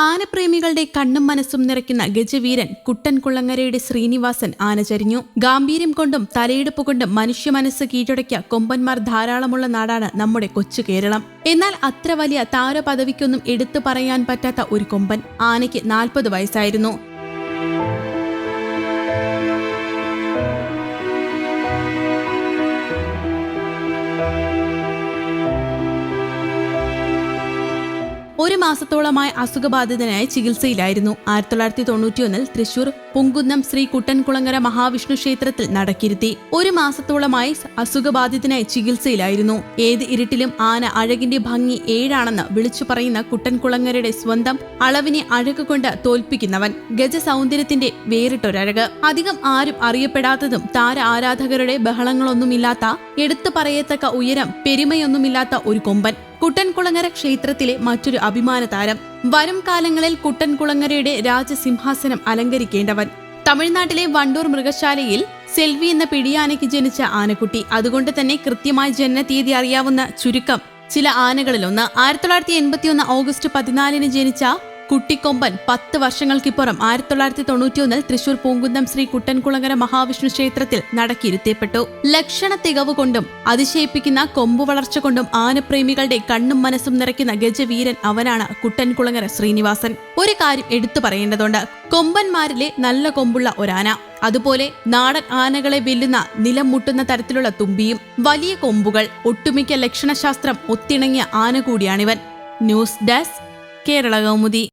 ആനപ്രേമികളുടെ കണ്ണും മനസ്സും നിറയ്ക്കുന്ന ഗജവീരൻ കുട്ടൻ കുളങ്ങരയുടെ ശ്രീനിവാസൻ ആന ചരിഞ്ഞു ഗാംഭീര്യം കൊണ്ടും തലയെടുപ്പ് കൊണ്ടും മനുഷ്യ മനസ്സ് കീഴടക്കിയ കൊമ്പന്മാർ ധാരാളമുള്ള നാടാണ് നമ്മുടെ കൊച്ചു കേരളം. എന്നാൽ അത്ര വലിയ താരപദവിക്കൊന്നും എടുത്തു പറയാൻ പറ്റാത്ത ഒരു കൊമ്പൻ ആനയ്ക്ക് നാൽപ്പത് വയസ്സായിരുന്നു. ഒരു മാസത്തോളമായി അസുഖബാധിതനായി ചികിത്സയിലായിരുന്നു. ആയിരത്തി തൊള്ളായിരത്തി തൊണ്ണൂറ്റിയൊന്നിൽ തൃശൂർ പുങ്കുന്നം ശ്രീ കുട്ടൻകുളങ്ങര മഹാവിഷ്ണു ക്ഷേത്രത്തിൽ നടക്കിരുത്തി. ഒരു മാസത്തോളമായി അസുഖബാധിതനായി ചികിത്സയിലായിരുന്നു. ഏത് ഇരുട്ടിലും ആന അഴകിന്റെ ഭംഗി ഏഴാണെന്ന് വിളിച്ചു പറയുന്ന കുട്ടൻകുളങ്ങരയുടെ സ്വന്തം അളവിനെ അഴക് കൊണ്ട് തോൽപ്പിക്കുന്നവൻ. ഗജ സൗന്ദര്യത്തിന്റെ വേറിട്ടൊരഴക്. അധികം ആരും അറിയപ്പെടാത്തതും താര ആരാധകരുടെ ബഹളങ്ങളൊന്നുമില്ലാത്ത എടുത്തു പറയത്തക്ക ഉയരം പെരുമയൊന്നുമില്ലാത്ത ഒരു കൊമ്പൻ. കുട്ടൻകുളങ്ങര ക്ഷേത്രത്തിലെ മറ്റൊരു അഭിമാന താരം. വരും കാലങ്ങളിൽ കുട്ടൻകുളങ്ങരയുടെ രാജസിംഹാസനം അലങ്കരിക്കേണ്ടവൻ. തമിഴ്നാട്ടിലെ വണ്ടൂർ മൃഗശാലയിൽ സെൽവി എന്ന പിടിയാനയ്ക്ക് ജനിച്ച ആനക്കുട്ടി. അതുകൊണ്ട് തന്നെ കൃത്യമായി ജനനതീയതി അറിയാവുന്ന ചുരുക്കം ചില ആനകളിലൊന്ന്. ആയിരത്തി തൊള്ളായിരത്തി എൺപത്തിയൊന്ന് ഓഗസ്റ്റ് പതിനാലിന് ജനിച്ച കുട്ടിക്കൊമ്പൻ പത്ത് വർഷങ്ങൾക്കിപ്പുറം ആയിരത്തി തൊള്ളായിരത്തി തൊണ്ണൂറ്റിയൊന്നിൽ തൃശൂർ പൂങ്കുന്നം ശ്രീ കുട്ടൻകുളങ്ങര മഹാവിഷ്ണു ക്ഷേത്രത്തിൽ നടക്കിയിരുത്തിയപ്പെട്ടു ലക്ഷണ തികവ് കൊണ്ടും അതിശയിപ്പിക്കുന്ന കൊമ്പു വളർച്ച കൊണ്ടും ആനപ്രേമികളുടെ കണ്ണും മനസ്സും നിറയ്ക്കുന്ന ഗജവീരൻ അവനാണ് കുട്ടൻകുളങ്ങര ശ്രീനിവാസൻ. ഒരു കാര്യം എടുത്തു പറയേണ്ടതുണ്ട്. കൊമ്പന്മാരിലെ നല്ല കൊമ്പുള്ള ഒരാന അതുപോലെ നാടൻ ആനകളെ വെല്ലുന്ന നിലം മുട്ടുന്ന തരത്തിലുള്ള തുമ്പിയും വലിയ കൊമ്പുകൾ ഒട്ടുമിക്ക ലക്ഷണശാസ്ത്രം ഒത്തിണങ്ങിയ ആന കൂടിയാണിവൻ ന്യൂസ് ഡെസ്ക് കേരള കൗമുദി.